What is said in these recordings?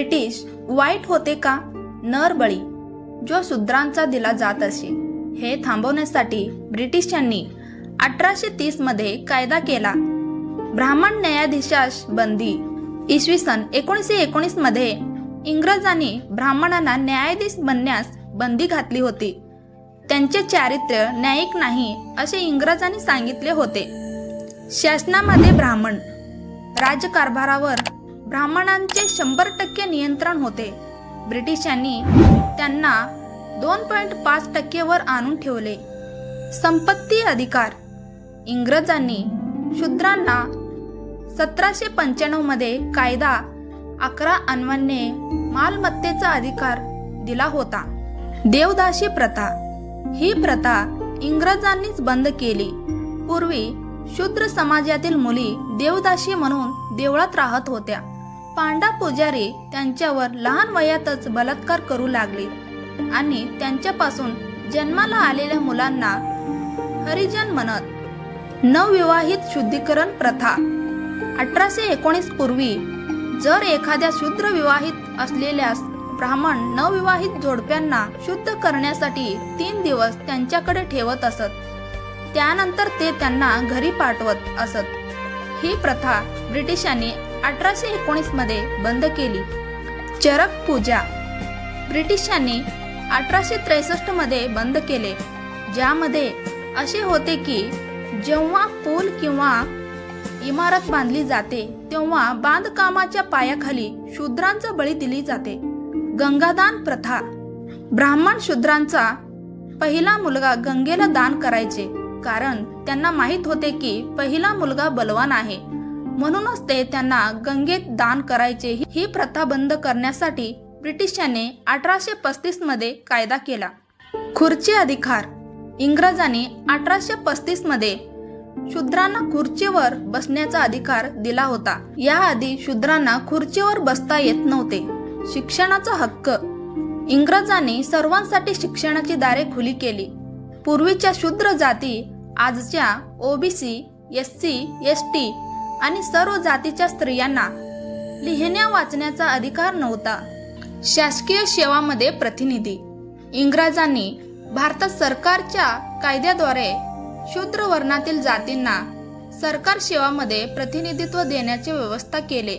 British वाईट होते का? नरबळी जो शूद्रांचा दिला जात असे. हे थांबवण्यासाठी ब्रिटिशांनी अठराशे तीसमध्ये कायदा केला. ब्राह्मण न्यायाधीशास बंदी इसवी सन एकोणीसशे एकोणीसमध्ये इंग्रजांनी ब्राह्मणांना न्यायाधीश बनण्यास बंदी घातली होती. त्यांचे चारित्र्य न्यायिक नाही असे इंग्रजांनी सांगितले होते. शासनामध्ये ब्राह्मण राज्यकारभारावर ब्राह्मणांचे शंभर टक्के नियंत्रण होते. ब्रिटिशांनी त्यांना दोन पॉईंट पाच टक्केवर आणून ठेवले. संपत्ती अधिकार. इंग्रजांनी शूद्रांना सतराशे पंच्याण्णवमध्ये कायदा अकरा अन्वन्ये मालमत्तेचा अधिकार दिला होता. देवदासी प्रथा. ही प्रथा इंग्रजांनीच बंद केली. पूर्वी शूद्र समाजातील मुली देवदासी म्हणून देवळात राहत होत्या. पांडा पुजारी त्यांच्यावर लहान वयातच बलात्कार करू लागले आणि त्यांच्यापासून जन्माला आलेल्या मुलांना हरिजन म्हणत नवविवाहित शुद्धीकरण प्रथा. अठराशे एकोणीस पूर्वी जर एखाद्या शूद्र विवाहित असलेल्या ब्राह्मण नवविवाहित जोडप्यांना शुद्ध करण्यासाठी तीन दिवस त्यांच्याकडे ठेवत असत. त्यानंतर ते त्यांना घरी पाठवत असत. ही प्रथा ब्रिटिशांनी अठराशे एकोणीसमध्ये बंद केली. चरक पूजा. ब्रिटिशांनी अठराशे त्रेसष्टमध्ये बंद केले. ज्यामध्ये असे होते की जेव्हा पूल किंवा इमारत बांधली जाते तेव्हा बांधकामाच्या पायाखाली शूद्रांचा बळी दिली जाते. गंगादान प्रथा. ब्राह्मण शूद्रांचा पहिला मुलगा गंगेला दान करायचे कारण त्यांना माहीत होते की पहिला मुलगा बलवान आहे. म्हणूनच ते त्यांना गंगेत दान करायचे. ही प्रथा बंद करण्यासाठी ब्रिटिशांनी अठराशे पस्तीसमध्ये कायदा केला. खुर्ची अधिकार. इंग्रजांनी अठराशे पस्तीसमध्ये शूद्रांना खुर्चीवर बसण्याचा अधिकार दिला होता. याआधी शूद्रांना खुर्चीवर बसता येत नव्हते. शिक्षणाचा हक्क. इंग्रजांनी सर्वांसाठी शिक्षणाची दारे खुली केली. पूर्वीच्या शूद्र जाती आजच्या OBC S C S T आणि सर्व जातीच्या स्त्रियांना लिहिण्या वाचण्याचा अधिकार नव्हता. शासकीय सेवामध्ये प्रतिनिधी. इंग्रजांनी भारतात सरकारच्या कायद्याद्वारे शूद्र वर्णातील जातींना सरकार सेवामध्ये प्रतिनिधित्व देण्याची व्यवस्था केले.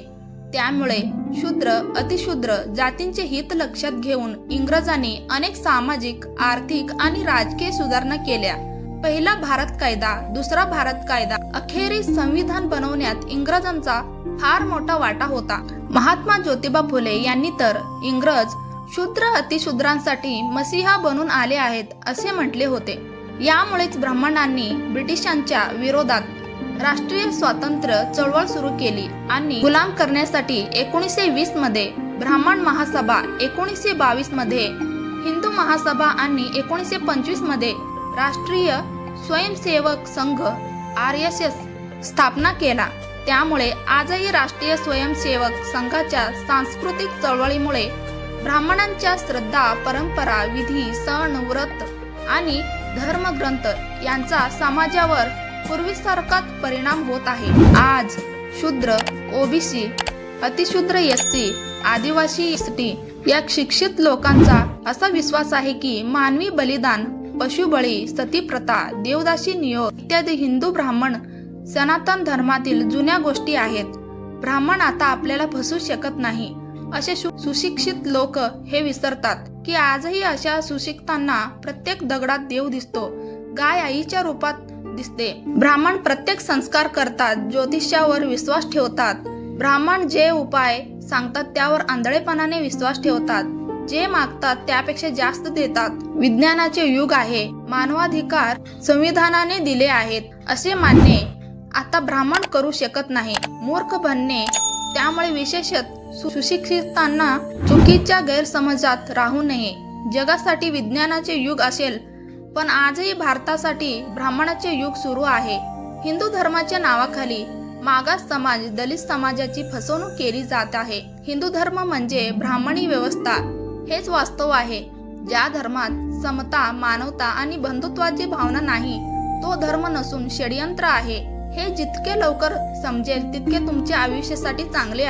त्यामुळे शूद्र अतिशूद्र जातींचे हित लक्षात घेऊन इंग्रजांनी अनेक सामाजिक आर्थिक आणि राजकीय सुधारणा केल्या. पहिला भारत कायदा दुसरा भारत कायदा अखेरीस संविधान बनवण्यात इंग्रजांचा फार मोठा वाटा होता. महात्मा ज्योतिबा फुले यांनी तर इंग्रज शूद्र अतिशूद्रांसाठी मसीहा बनून आले आहेत असे म्हटले होते. यामुळेच ब्राह्मणांनी ब्रिटिशांच्या विरोधात राष्ट्रीय स्वातंत्र्य चळवळ सुरू केली आणि गुलाम करण्यासाठी एकोणीसशे वीसमध्ये ब्राह्मण महासभा एकोणीसशे बावीसमध्ये हिंदू महासभा आणि एकोणीसशे पंचवीसमध्ये राष्ट्रीय Swayamsevak Sangh R S S स्थापना केला. त्यामुळे आजही राष्ट्रीय स्वयंसेवक संघाच्या सांस्कृतिक चळवळीमुळे ब्राह्मणांच्या श्रद्धा परंपरा विधी सण व्रत आणि धर्मग्रंथ यांचा समाजावर पूर्वीसारखाच परिणाम होत आहे. आज शूद्र ओबीसी अतिशूद्र एस सी आदिवासी एस टी या शिक्षित लोकांचा असा विश्वास आहे की मानवी बलिदान पशुबळी सतीप्रथा देवदासी नियोग इत्यादी हिंदू ब्राह्मण सनातन धर्मातील जुन्या गोष्टी आहेत. ब्राह्मण आता आपल्याला फसू शकत नाही. असे सु- सुशिक्षित लोक हे विसरतात की आजही अशा सुशिक्षितांना प्रत्येक दगडात देव दिसतो. गाय आईच्या रूपात दिसते. ब्राह्मण प्रत्येक संस्कार करतात ज्योतिषावर विश्वास ठेवतात. ब्राह्मण जे उपाय सांगतात त्यावर आंधळेपणाने विश्वास ठेवतात. जे मागतात त्यापेक्षा जास्त देतात. विज्ञानाचे युग आहे. मानवाधिकार संविधानाने दिले आहेत. असे मानणे आता ब्राह्मण करू शकत नाही. मूर्ख बनणे त्यामुळे विशेषत सु- सुशिक्षितांना चुकीच्या गैरसमजात राहू नये. जगासाठी विज्ञानाचे युग असेल पण आजही भारतासाठी ब्राह्मणाचे युग सुरू आहे. हिंदू धर्माच्या नावाखाली मागास समाज दलित समाजाची फसवणूक केली जात आहे. हिंदू धर्म म्हणजे ब्राह्मणी व्यवस्था. हेच वास्तव आहे. ज्या धर्मात समता मानवता आणि बंधुत्वाची भावना नाही तो धर्म नसून षडयंत्र आहे. हे जितके लवकर समजेल तितके तुमच्या आयुष्यासाठी चांगले आहे